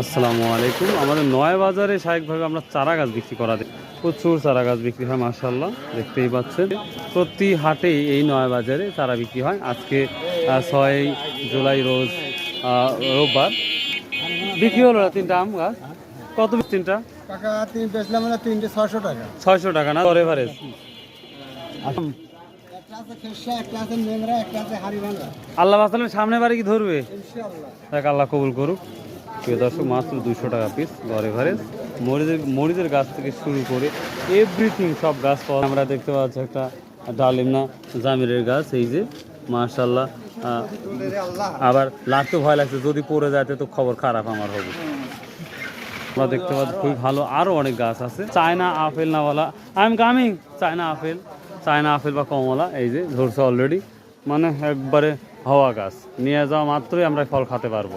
আসসালামু আলাইকুম। আমাদের নয় বাজারে স্বাভাবিকভাবে আমরা চারা গাছ বিক্রি করা দিই প্রচুর চারা গাছ বিক্রি হয় মার্শাল্লাহ দেখতেই পাচ্ছেন। প্রতি হাটেই এই নয় বাজারে চারা বিক্রি হয়। আজকে ছয় জুলাই রোজ রোববার। বিক্রি হলো না তিনটা আম গাছ? কত তিনটা? টাকা তিন বেচলাম না তিনটে টাকা। ছয়শো টাকা না? এভারেজ। ভাঙা। আল্লাহ সামনে বাড়ি কি ধরবে? দেখ আল্লাহ কবুল করুক। প্রিয় দর্শক, মাত্র দুশো টাকা পিস ঘরে ঘরে মরিচের মরিচের গাছ থেকে শুরু করে এভরিথিং সব গাছ পাওয়া আমরা দেখতে পাচ্ছি একটা ডালিম না, জামিরের গাছ, এই যে মার্শাল্লাহ আবার লাগতে ভয় লাগছে, যদি পড়ে যায় তো খবর খারাপ আমার হবে। আমরা দেখতে পাচ্ছি খুবই ভালো আরও অনেক গাছ আছে। China apple নাওয়ালা I am coming China apple China apple বা কমলা, এই যে, ধরছে অলরেডি মানে একবারে হওয়া গাছ, নিয়ে যাওয়া মাত্রই আমরা ফল খেতে পারব।